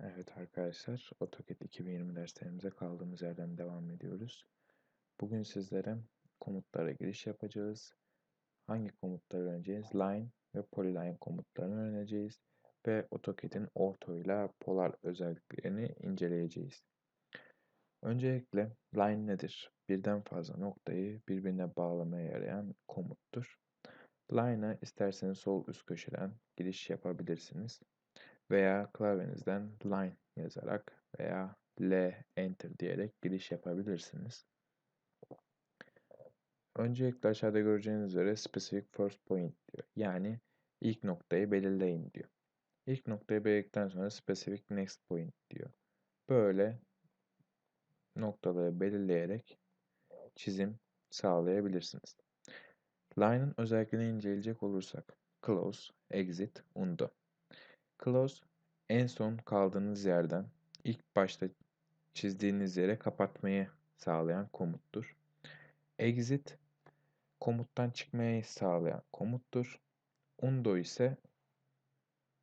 Evet arkadaşlar, AutoCAD 2020 derslerimize kaldığımız yerden devam ediyoruz. Bugün sizlere komutlara giriş yapacağız. Hangi komutları öğreneceğiz? Line ve Polyline komutlarını öğreneceğiz. Ve AutoCAD'in ortho ile polar özelliklerini inceleyeceğiz. Öncelikle line nedir? Birden fazla noktayı birbirine bağlamaya yarayan komuttur. Line'a isterseniz sol üst köşeden giriş yapabilirsiniz veya klavyenizden line yazarak veya L enter diyerek giriş yapabilirsiniz. Öncelikle aşağıda göreceğiniz üzere specific first point diyor. Yani ilk noktayı belirleyin diyor. İlk noktayı belirledikten sonra specific next point diyor. Böyle noktaları belirleyerek çizim sağlayabilirsiniz. Line'ın özelliklerini inceleyecek olursak close, exit, undo. Close en son kaldığınız yerden ilk başta çizdiğiniz yere kapatmayı sağlayan komuttur. Exit komuttan çıkmayı sağlayan komuttur. Undo ise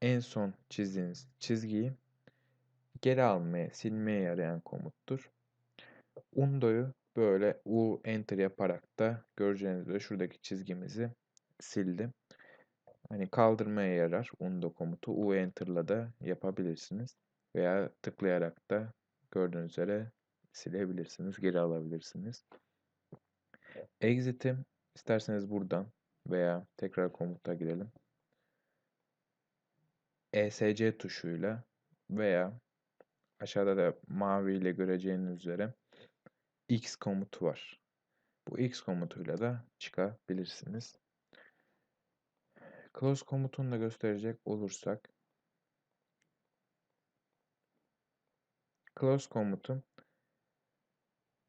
en son çizdiğiniz çizgiyi geri almaya, silmeye yarayan komuttur. Undo'yu böyle U enter yaparak da göreceğiniz üzere şuradaki çizgimizi sildim. Hani kaldırmaya yarar undo komutu. U enter'la da yapabilirsiniz. Veya tıklayarak da gördüğünüz üzere silebilirsiniz, geri alabilirsiniz. Exit'i isterseniz buradan veya tekrar komuta girelim. ESC tuşuyla veya aşağıda da mavi ile göreceğiniz üzere X komutu var. Bu X komutuyla da çıkabilirsiniz. Close komutunu da gösterecek olursak close komutu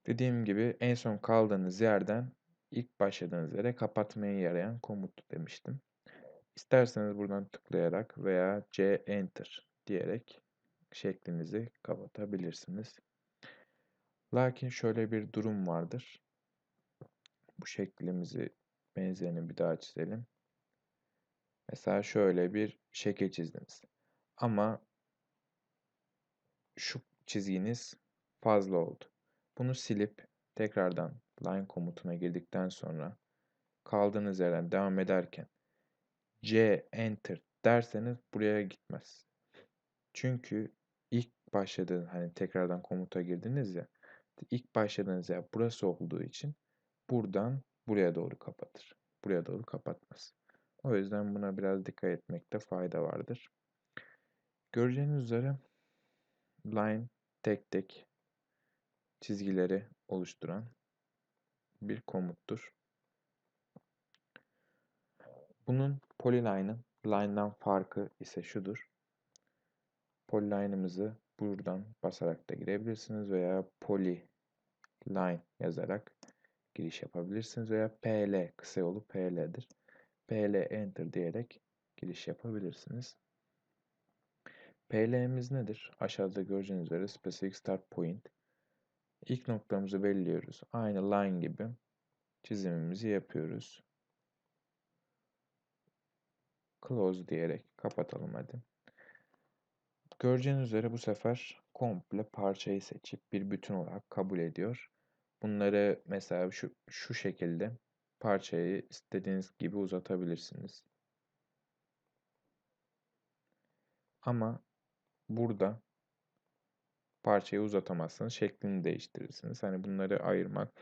dediğim gibi en son kaldığınız yerden ilk başladığınız yere kapatmaya yarayan komut demiştim. İsterseniz buradan tıklayarak veya C enter diyerek şeklinizi kapatabilirsiniz. Lakin şöyle bir durum vardır. Bu şeklimizi benzerini bir daha çizelim. Mesela şöyle bir şekil çizdiniz. Ama şu çizginiz fazla oldu. Bunu silip tekrardan line komutuna girdikten sonra kaldığınız yerden devam ederken C enter derseniz buraya gitmez. Çünkü ilk başladığınız hani tekrardan komuta girdiniz ya ilk başladığınız yer burası olduğu için buradan buraya doğru kapatır. Buraya doğru kapatmaz. O yüzden buna biraz dikkat etmekte fayda vardır. Göreceğiniz üzere line tek tek çizgileri oluşturan bir komuttur. Bunun polyline'ın line'dan farkı ise şudur. Polyline'ımızı buradan basarak da girebilirsiniz veya polyline yazarak giriş yapabilirsiniz veya PL kısa yolu PL'dir. PL enter diyerek giriş yapabilirsiniz. PL'miz nedir? Aşağıda göreceğiniz üzere specific start point. İlk noktamızı belirliyoruz. Aynı line gibi çizimimizi yapıyoruz. Close diyerek kapatalım hadi. Göreceğiniz üzere bu sefer komple parçayı seçip bir bütün olarak kabul ediyor. Bunları mesela şu, şu şekilde parçayı istediğiniz gibi uzatabilirsiniz. Ama burada parçayı uzatamazsınız. Şeklini değiştirirsiniz. Hani bunları ayırmak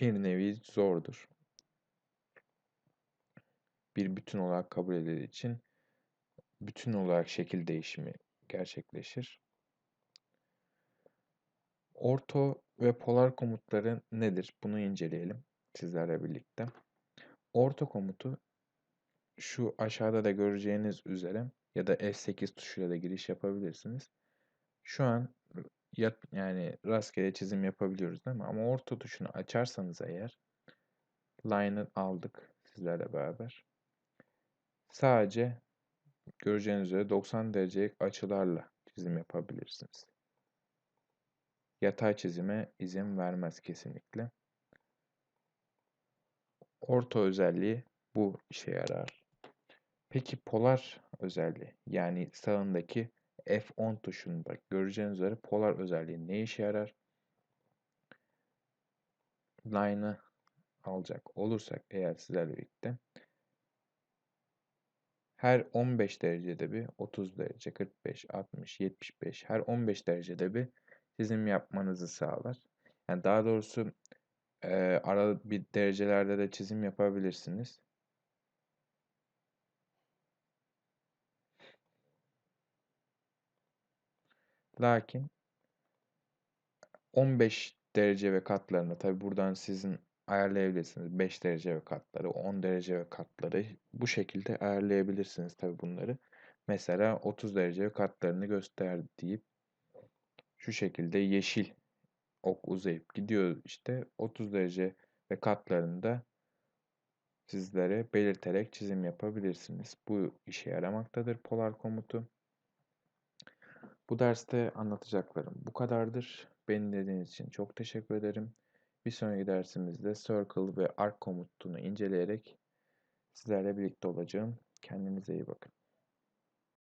bir nevi zordur. Bir bütün olarak kabul edildiği için bütün olarak şekil değişimi gerçekleşir. Orto ve polar komutları nedir? Bunu inceleyelim sizlerle birlikte. Orto komutu şu aşağıda da göreceğiniz üzere ya da F8 tuşuyla da giriş yapabilirsiniz. Şu an yat, yani rastgele çizim yapabiliyoruz değil mi? Ama orta tuşunu açarsanız eğer line'ı aldık sizlerle beraber. Sadece göreceğiniz üzere 90 derecelik açılarla çizim yapabilirsiniz. Yatay çizime izin vermez kesinlikle. Orta özelliği Bu işe yarar. Peki polar özelliği yani sağındaki F10 tuşunda göreceğiniz üzere polar özelliği ne işe yarar? Line'ı alacak olursak eğer sizlerle birlikte her 15 derecede bir 30 derece, 45, 60, 75 her 15 derecede bir çizim yapmanızı sağlar. Yani daha doğrusu e, ara bir derecelerde de çizim yapabilirsiniz. Lakin 15 derece ve katlarını tabi buradan sizin ayarlayabilirsiniz. 5 derece ve katları, 10 derece ve katları bu şekilde ayarlayabilirsiniz tabi bunları. Mesela 30 derece ve katlarını göster deyip şu şekilde yeşil ok uzayıp gidiyor işte 30 derece ve katlarını da sizlere belirterek çizim yapabilirsiniz. Bu işe yaramaktadır polar komutu. Bu derste anlatacaklarım bu kadardır. Beni dinlediğiniz için çok teşekkür ederim. Bir sonraki dersimizde Circle ve Arc komutunu inceleyerek sizlerle birlikte olacağım. Kendinize iyi bakın.